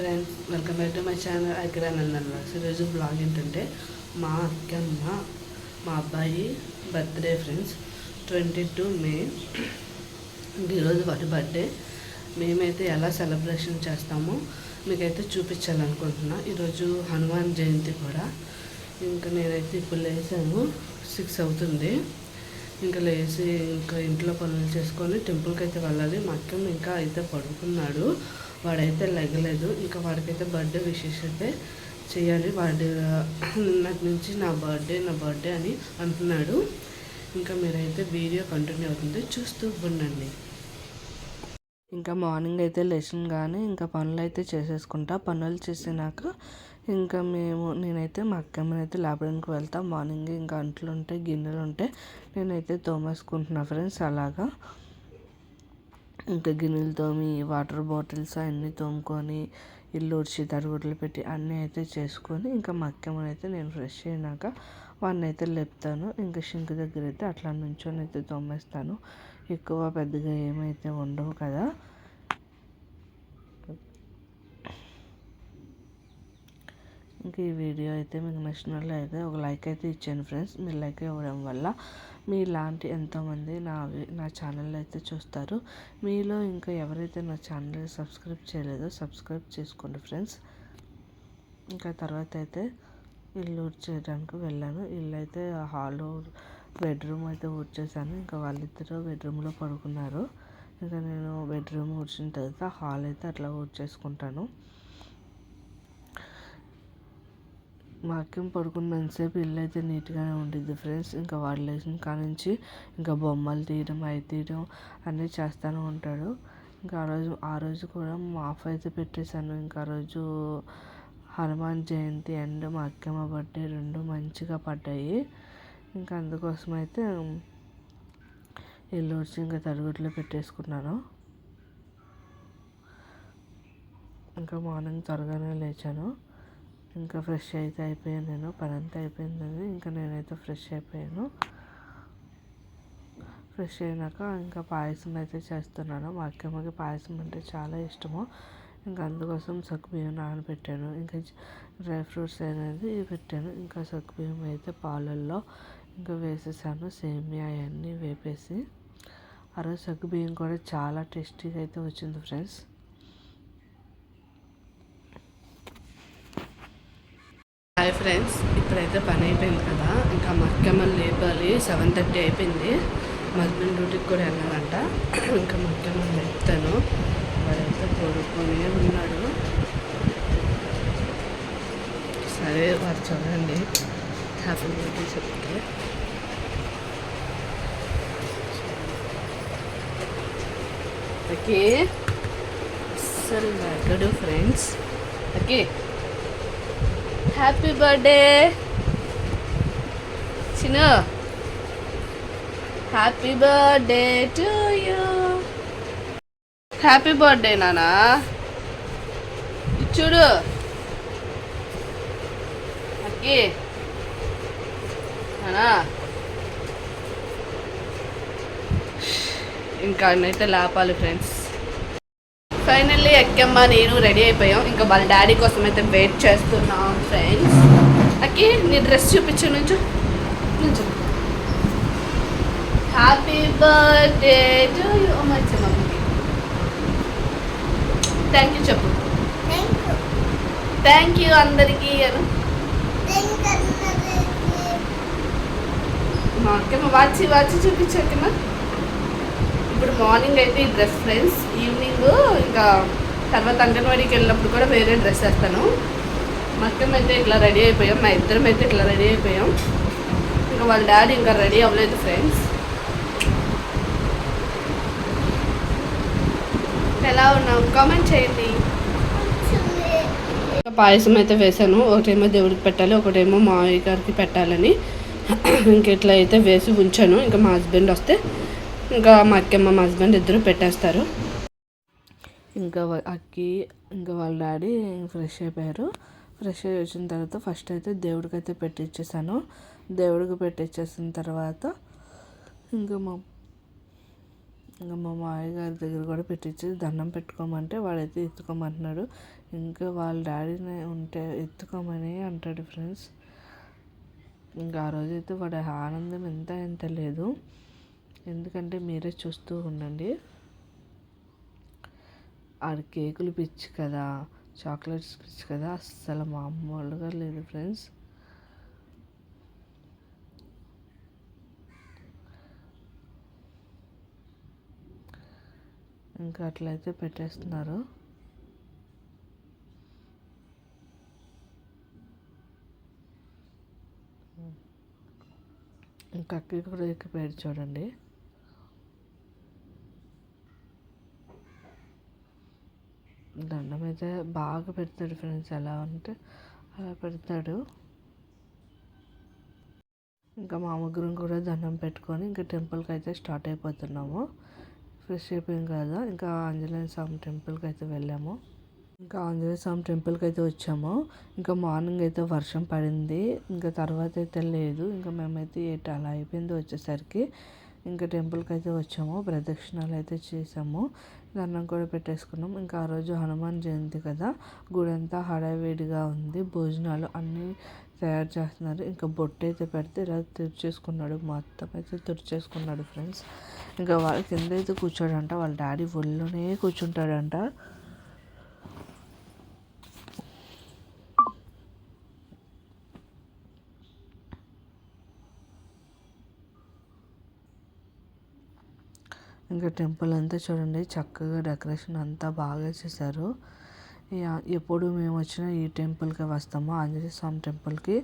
Friends welcome back to my channel అక్కడ నన్ను ఈరోజు బ్లాగ్ ఏంటంటే మా అక్కమ్మ మా అబ్బాయి birthday friends twenty two May ఈరోజు వాటి బర్త్డే మేమైతే ఎలా సెలబ్రేషన్ చేస్తామో మీకైతే చూపించాలనుకుంటున్నా. ఈరోజు హనుమాన్ జయంతి కూడా. ఇంకా నేనైతే ఇప్పుడు లేసాను సిక్స్ అవుతుంది. ఇంకా లేచి ఇంకా ఇంట్లో పనులు చేసుకొని టెంపుల్కి అయితే వెళ్ళాలి. మా అక్కమ్మ ఇంకా అయితే పడుకున్నాడు. వాడైతే లెగలేదు. ఇంకా వాడికైతే బర్త్డే విషెస్ అయితే చేయాలి. వాడు నాకు నుంచి నా బర్త్డే నా బర్త్డే అని అంటున్నాడు. ఇంకా మీరైతే వీడియో కంటిన్యూ అవుతుంది. చూస్తూ ఉండండి. ఇంకా మార్నింగ్ అయితే లేచిన కానీ ఇంకా పనులు అయితే చేసేసుకుంటా. పనులు చేసినాక ఇంకా మేము నేనైతే మా అక్కమ్మని అయితే లేపడానికి వెళ్తా. మార్నింగ్ ఇంకా అంట్లు ఉంటాయి గిన్నెలు ఉంటాయి నేనైతే తోమేసుకుంటున్నా ఫ్రెండ్స్ అలాగా. ఇంకా గిన్నెలు తోమి వాటర్ బాటిల్స్ అన్నీ తోముకొని ఇల్లు ఉడిచి తరుగుడ్లు పెట్టి అన్నీ అయితే చేసుకొని ఇంకా మా అక్కమ్మని అయితే నేను ఫ్రెష్ అయినాక వాడిని అయితే లేపుతాను. ఇంకా షింక్ దగ్గర అయితే అట్లా నుంచొని అయితే తోమేస్తాను. ఎక్కువ పెద్దగా ఏమైతే ఉండవు కదా. ఇంకా ఈ వీడియో అయితే మీకు నచ్చినట్లయితే ఒక లైక్ అయితే ఇచ్చాను ఫ్రెండ్స్. మీరు లైక్ ఇవ్వడం వల్ల మీలాంటి ఎంతోమంది నా నా ఛానల్ అయితే చూస్తారు. మీలో ఇంకా ఎవరైతే నా ఛానల్ సబ్స్క్రైబ్ చేయలేదో సబ్స్క్రైబ్ చేసుకోండి ఫ్రెండ్స్. ఇంకా తర్వాత అయితే ఇల్లు చేయడానికి వెళ్ళాను. ఇల్లు అయితే హాల్ బెడ్రూమ్ అయితే ఊడ్చేసాను ఇంకా వాళ్ళిద్దరూ బెడ్రూమ్లో పడుకున్నారు. ఇంకా నేను బెడ్రూమ్ ఊడ్చిన తర్వాత హాల్ అయితే అట్లా ఊడ్చేసుకుంటాను. మా అక్కం పడుకున్నంతసేపు ఇల్లు అయితే నీట్గానే ఉండిద్ది ఫ్రెండ్స్. ఇంకా వాడు లేచిన కానించి ఇంకా బొమ్మలు తీయడం అవి తీయడం అన్నీ చేస్తూనే ఉంటాడు. ఇంకా ఆ రోజు ఆ రోజు కూడా ఆఫ్ అయితే పెట్టేశాను. ఇంకా ఆ రోజు హనుమాన్ జయంతి అండ్ మా అక్కమ్మ బర్త్డే రెండు మంచిగా పడ్డాయి. ఇంకా అందుకోసం అయితే ఇల్లు వచ్చి ఇంకా తరుగుట్లో పెట్టేసుకున్నాను. ఇంకా మార్నింగ్ త్వరగానే లేచాను. ఇంకా ఫ్రెష్ అయితే అయిపోయాను నేను. పని అంతా అయిపోయిందని ఇంకా నేనైతే ఫ్రెష్ అయిపోయాను. ఫ్రెష్ అయినాక ఇంకా పాయసం అయితే చేస్తున్నాను. మా అక్కమ్మకి పాయసం అంటే చాలా ఇష్టము. ఇంకా అందుకోసం సగ్గుబియ్యం నానబెట్టాను. ఇంకా డ్రై ఫ్రూట్స్ అనేది పెట్టాను. ఇంకా సగ్గుబియ్యం అయితే పాలల్లో ఇంకా వేసేసాను. సేమియా అవన్నీ వేపేసి. ఆ రోజు సగ్గుబియ్యం కూడా చాలా టేస్టీగా అయితే వచ్చింది ఫ్రెండ్స్. ఫ్రెండ్స్ ఇప్పుడైతే పని అయిపోయింది కదా. ఇంకా మా లేపాలి సెవెన్ థర్టీ అయిపోయింది. మా హస్బెండ్ డ్యూటీకి కూడా వెళ్ళాలంట. ఇంకా మా అక్కమ్మ లేపుతాను. వాడైతే పడుకొని ఉన్నాడు. సరే వారు చూడండి. హ్యాపీ బర్త్డే చెప్తే. ఓకే. అసలు లగడు ఫ్రెండ్స్ ఓకే. హ్యాపీ బర్త్డే చిన్న happy birthday to you happy birthday నానా చూడు అక్కి నానా ఇంకా నైతే లేపాలి ఫ్రెండ్స్ ఫైనల్లీ ఎక్కమ్మ నేను రెడీ అయిపోయాం. ఇంకా వాళ్ళ డాడీ కోసం అయితే వెయిట్ చేస్తున్నాం ఫ్రెండ్స్ అక్కి నీ డ్రెస్ చూపించు నుంచు. నుంచు. హ్యాపీ బర్త్డే టు యూ మంచి మమ్మీకి థ్యాంక్ యూ చెప్పు. థ్యాంక్ యూ అందరికీ అను. మా అక్కమ్మ వాచి వాచి చూపించక్కమ్మ ఇప్పుడు మార్నింగ్ అయితే ఈ డ్రెస్ ఫ్రెండ్స్ ఈవినింగ్ ఇంకా తర్వాత అంగన్వాడీకి వెళ్ళినప్పుడు కూడా వేరే డ్రెస్ వేస్తాను. మొత్తం అయితే ఇట్లా రెడీ అయిపోయాం మా ఇద్దరం అయితే ఇట్లా రెడీ అయిపోయాం. ఇంకా వాళ్ళ డాడీ ఇంకా రెడీ అవ్వలేదు ఫ్రెండ్స్. ఎలా ఉన్నాం కామెంట్ చేయండి. పాయసం అయితే వేసాను. ఒకటేమో దేవుడికి పెట్టాలి ఒకటేమో మా గారికి పెట్టాలని. ఇంకెట్లా అయితే వేసి ఉంచాను. ఇంకా మా హస్బెండ్ వస్తే ఇంకా మా అక్కమ్మ మా హస్బెండ్ ఇద్దరు పెట్టేస్తారు. ఇంకా అక్కి ఇంకా వాళ్ళ డాడీ ఫ్రెష్ అయిపోయారు. ఫ్రెష్ అయ్యి వచ్చిన తర్వాత ఫస్ట్ అయితే దేవుడికి అయితే పెట్టించేసాను దేవుడికి పెట్టించేసిన తర్వాత ఇంకా మా ఇంకా మా మామయ్య గారి దగ్గర కూడా పెట్టించి దండం పెట్టుకోమంటే వాడైతే ఎత్తుకోమంటున్నాడు. ఇంకా వాళ్ళ డాడీని ఉంటే ఎత్తుకోమని అంటాడు ఫ్రెండ్స్. ఇంకా ఆ రోజైతే వాడి ఆనందం ఎంత ఎంత లేదు. ఎందుకంటే మీరే చూస్తూ ఉండండి. ఆడ కేకులు పిచ్చి కదా చాక్లెట్స్ పిచ్చి కదా అస్సలు మామూలుగా లేదు ఫ్రెండ్స్. ఇంకా అట్లయితే పెట్టేస్తున్నారు. ఇంకా అక్కడికి కూడా ఎక్కిపోయాడు చూడండి. దండం అయితే బాగా పెడతాడు ఫ్రెండ్స్. ఎలా ఉంటే అలా పెడతాడు. ఇంకా మా ముగ్గురం కూడా దండం పెట్టుకొని ఇంకా టెంపుల్కి అయితే స్టార్ట్ అయిపోతున్నాము. ఫ్రెష్ అయిపోయాం కదా. ఇంకా ఆంజనేయ స్వామి టెంపుల్కి అయితే వెళ్ళాము. ఇంకా ఆంజనేయ స్వామి టెంపుల్కి అయితే వచ్చాము. ఇంకా మార్నింగ్ అయితే వర్షం పడింది. ఇంకా తర్వాత అయితే లేదు. ఇంకా మేమైతే ఎయిట్ అలా అయిపోయింది వచ్చేసరికి. ఇంకా టెంపుల్కి అయితే వచ్చాము. ప్రదక్షిణాలు అయితే చేసాము. దండం కూడా పెట్టేసుకున్నాం. ఇంకా ఆ రోజు హనుమాన్ జయంతి కదా. గుడి అంతా హడావిడిగా ఉంది. భోజనాలు అన్నీ తయారు చేస్తున్నారు. ఇంకా బొట్టు అయితే పెడితే ఇలా తుడిచేసుకున్నాడు. మొత్తం అయితే తుడిచేసుకున్నాడు ఫ్రెండ్స్. ఇంకా వాళ్ళ కింద అయితే కూర్చోడంట. వాళ్ళ డాడీ ఒళ్ళోనే కూర్చుంటాడంట. ఇంకా టెంపుల్ అంతా చూడండి చక్కగా డెకరేషన్ అంతా బాగా చేశారు. ఎప్పుడు మేము వచ్చినా ఈ టెంపుల్కి వస్తాము ఆంజనేయ స్వామి టెంపుల్కి.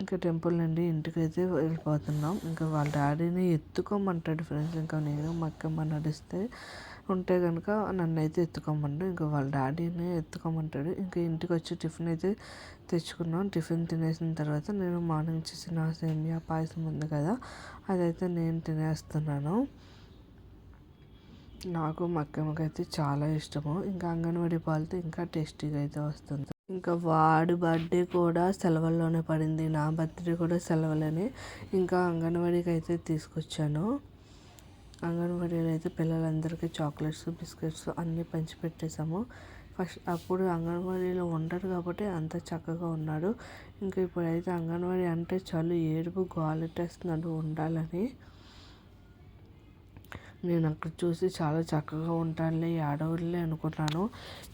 ఇంకా టెంపుల్ నుండి ఇంటికి అయితే వెళ్ళిపోతున్నాం. ఇంకా వాళ్ళ డాడీని ఎత్తుకోమంటాడు ఫ్రెండ్స్. ఇంకా నేను మక్కమ్మ నడిస్తే ఉంటే కనుక నన్ను అయితే ఎత్తుకోమండు. ఇంకా వాళ్ళ డాడీని ఎత్తుకోమంటాడు. ఇంకా ఇంటికి వచ్చి టిఫిన్ అయితే తెచ్చుకున్నాం. టిఫిన్ తినేసిన తర్వాత నేను మార్నింగ్ చేసిన సేమియా పాయసం ఉంది కదా అదైతే నేను తినేస్తున్నాను. నాకు మక్కమ్మకి అయితే చాలా ఇష్టము. ఇంకా అంగన్వాడీ పాలతో ఇంకా టేస్టీగా అయితే వస్తుంది. ఇంకా వాడి బర్త్డే కూడా సెలవుల్లోనే పడింది. నా బర్త్డే కూడా సెలవులని ఇంకా అంగన్వాడీకి అయితే తీసుకొచ్చాను. అంగన్వాడీలో అయితే పిల్లలందరికీ చాక్లెట్స్ బిస్కెట్స్ అన్నీ పంచిపెట్టేశాము. ఫస్ట్ అప్పుడు అంగన్వాడీలో ఉండరు కాబట్టి అంత చక్కగా ఉన్నాడు. ఇంకా ఇప్పుడైతే అంగన్వాడీ అంటే చాలు ఏడుపు గోలెట్టేస్తున్నాడు ఉండాలని నేను అక్కడ చూసి చాలా చక్కగా ఉంటానులే ఆడవాళ్ళే అనుకున్నాను.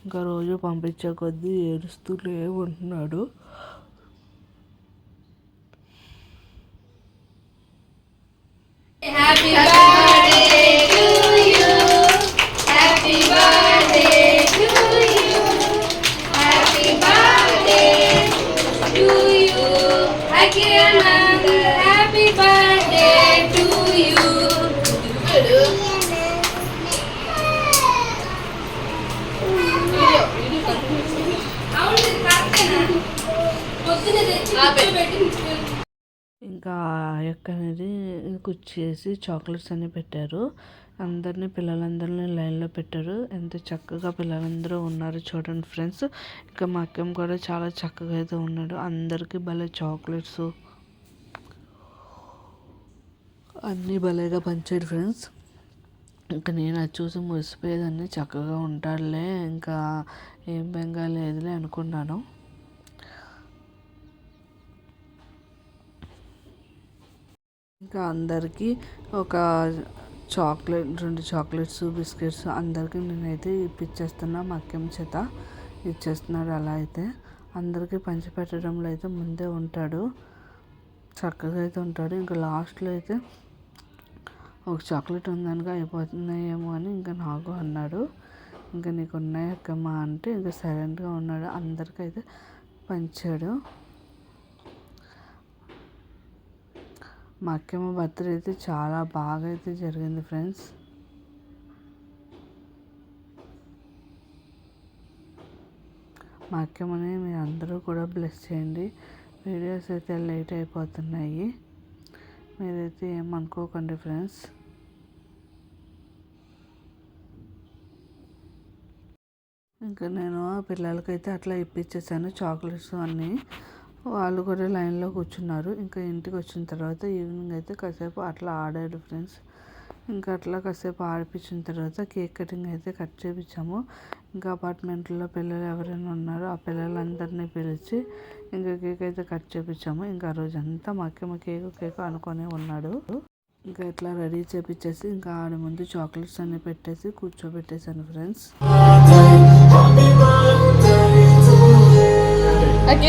ఇంకా రోజు పంపించే కొద్దీ ఏడుస్తూనే ఉంటున్నాడు. హ్యాపీ ఇంకా యొక్క అనేది కుచ్చేసి చాక్లెట్స్ అన్ని పెట్టారు. అందరినీ పిల్లలందరినీ లైన్లో పెట్టారు. ఎంత చక్కగా పిల్లలందరూ ఉన్నారు చూడండి ఫ్రెండ్స్. ఇంకా మా అక్కం కూడా చాలా చక్కగా అయితే ఉన్నాడు. అందరికీ భలే చాక్లెట్స్. అన్నీ భలేగా పంచాడు ఫ్రెండ్స్. ఇంకా నేను అది చూసి మురిసిపోయేదాన్ని. చక్కగా ఉంటాడులే. ఇంకా ఏం బెంగా లేదులే అనుకున్నాను. ఇంకా అందరికీ ఒక చాక్లెట్ రెండు చాక్లెట్స్ బిస్కెట్స్ అందరికీ నేనైతే ఇప్పించేస్తున్నా మక్యం అక్కమ్మ చేత ఇచ్చేస్తున్నాడు అలా అయితే. అందరికీ పంచిపెట్టడంలో అయితే ముందే ఉంటాడు. చక్కగా అయితే ఉంటాడు. ఇంకా లాస్ట్లో అయితే ఒక చాక్లెట్ ఉందనగా అయిపోతున్నాయేమో అని ఇంకా నాకు అన్నాడు. ఇంకా నీకు ఉన్నాయక్కమ్మా అక్కమ్మ అంటే ఇంకా సైలెంట్గా ఉన్నాడు. అందరికీ పంచాడు. మా అక్కమ్మ బర్త్డే అయితే చాలా బాగా అయితే జరిగింది ఫ్రెండ్స్ మా అక్కమ్మని మీరు అందరూ కూడా బ్లెస్ చేయండి. వీడియోస్ అయితే లేట్ అయిపోతున్నాయి. మీరైతే ఏమనుకోకండి ఫ్రెండ్స్ ఇంకా నేను పిల్లలకైతే అట్లా ఇప్పించేసాను చాక్లెట్స్ అన్నీ. వాళ్ళు కూడా లైన్లో కూర్చున్నారు. ఇంకా ఇంటికి వచ్చిన తర్వాత ఈవినింగ్ అయితే కాసేపు అట్లా ఆడాడు ఫ్రెండ్స్. ఇంకా అట్లా కాసేపు ఆడిపించిన తర్వాత కేక్ కటింగ్ అయితే కట్ చేపించాము ఇంకా అపార్ట్మెంట్లో పిల్లలు ఎవరైనా ఉన్నారో ఆ పిల్లలందరినీ పిలిచి ఇంకా కేక్ అయితే కట్ చేపించాము ఇంకా ఆ రోజంతా మా కేక్ కేక్ కేకు అనుకొని ఉన్నాడు. ఇంకా ఇట్లా రెడీ చేపించేసి ఇంకా ఆడ ముందు చాక్లెట్స్ అన్ని పెట్టేసి కూర్చోబెట్టేశాను ఫ్రెండ్స్. అక్కడ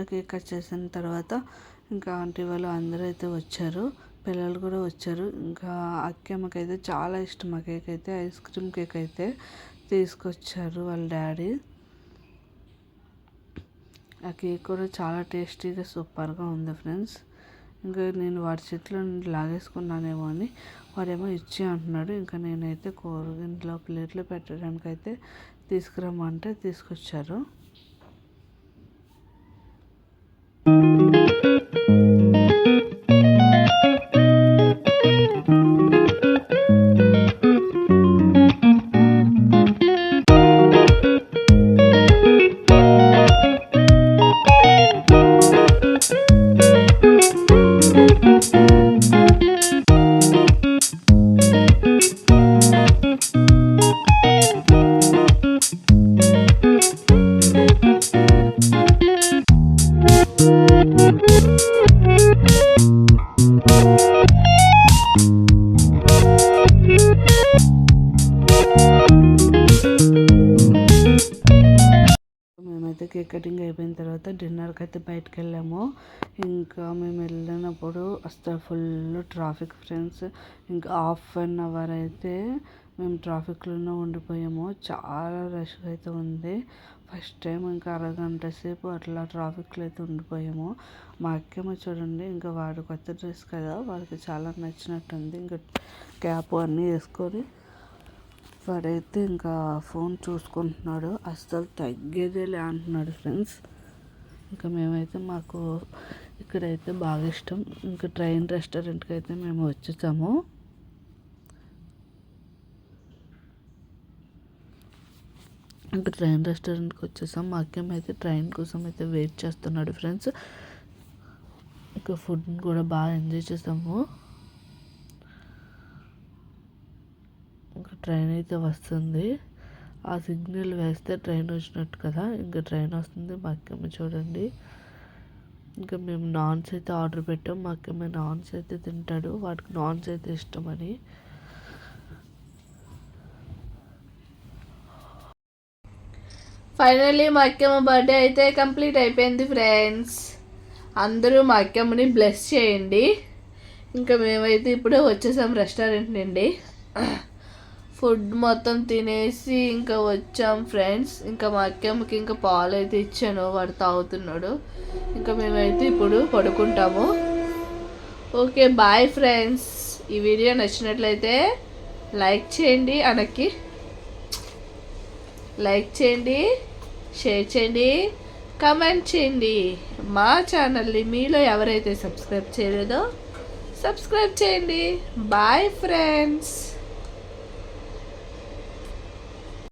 అట్లా కేక్ కట్ చేసిన తర్వాత ఇంకా ఆంటీ వాళ్ళు అందరూ అయితే వచ్చారు. పిల్లలు కూడా వచ్చారు. ఇంకా అక్కమ్మకైతే చాలా ఇష్టం. ఆ కేక్ అయితే ఐస్ క్రీమ్ కేక్ అయితే తీసుకొచ్చారు వాళ్ళ డాడీ. ఆ కేక్ కూడా చాలా టేస్టీగా సూపర్గా ఉంది ఫ్రెండ్స్. ఇంకా నేను వాడి చేతిలో లాగేసుకున్నానేమో అని వాడేమో ఇచ్చి అంటున్నాడు. ఇంకా నేనైతే కూరగింట్లో ప్లేట్లో పెట్టడానికి అయితే తీసుకురమ్మంటే తీసుకొచ్చారు. కటింగ్ తర్వాత డిన్నర్కి అయితే బయటకు వెళ్ళాము ఇంకా మేము వెళ్ళినప్పుడు అసలు ఫుల్ ట్రాఫిక్ ఫ్రెండ్స్. ఇంకా హాఫ్ అన్ అవర్ అయితే మేము ట్రాఫిక్లోనే ఉండిపోయాము. చాలా రష్గా అయితే ఉంది. ఫస్ట్ టైం ఇంకా అరగంట సేపు అట్లా ట్రాఫిక్లో అయితే ఉండిపోయాము. మా అక్కేమో చూడండి ఇంకా వాడు కొత్త డ్రెస్ కదా వాడికి చాలా నచ్చినట్టుంది. ఇంకా క్యాప్ అన్నీ వేసుకొని వాడైతే ఇంకా ఫోన్ చూసుకుంటున్నాడు. అస్సలు తగ్గేదేలే అంటున్నాడు ఫ్రెండ్స్. ఇంకా మేమైతే మాకు ఇక్కడైతే బాగా ఇష్టం. ఇంకా ట్రైన్ రెస్టారెంట్కి అయితే మేము వచ్చేసాము. ఇంకా ట్రైన్ రెస్టారెంట్కి వచ్చేసాం. మా అయితే ట్రైన్ కోసం అయితే వెయిట్ చేస్తున్నాడు ఫ్రెండ్స్. ఇంకా ఫుడ్ని కూడా బాగా ఎంజాయ్ చేసాము. ఇంకా ట్రైన్ అయితే వస్తుంది. ఆ సిగ్నల్ వేస్తే ట్రైన్ వచ్చినట్టు కదా ఇంకా ట్రైన్ వస్తుంది మా అక్కమ్మ చూడండి. ఇంకా మేము నాన్స్ అయితే ఆర్డర్ పెట్టాం మా అక్కమ్మ నాన్స్ అయితే తింటాడు వాడికి నాన్స్ అయితే ఇష్టమని. ఫైనల్లీ మా అక్కమ్మ బర్త్డే అయితే కంప్లీట్ అయిపోయింది ఫ్రెండ్స్ అందరూ మా అక్కమ్మని బ్లెస్ చేయండి. ఇంకా మేమైతే ఇప్పుడే వచ్చేసాం రెస్టారెంట్ నుండి. ఫుడ్ మొత్తం తినేసి ఇంకా వచ్చాం ఫ్రెండ్స్. ఇంకా మా అక్కమ్మకి ఇంకా పాలు అయితే ఇచ్చాను. వాడు తాగుతున్నాడు. ఇంకా మేమైతే ఇప్పుడు పడుకుంటాము. Okay bye friends. ఈ వీడియో నచ్చినట్లయితే లైక్ చేయండి అనకి లైక్ చేయండి షేర్ చేయండి కమెంట్ చేయండి. మా ఛానల్ని మీలో ఎవరైతే సబ్స్క్రైబ్ చేయలేదో సబ్స్క్రైబ్ చేయండి. Bye friends.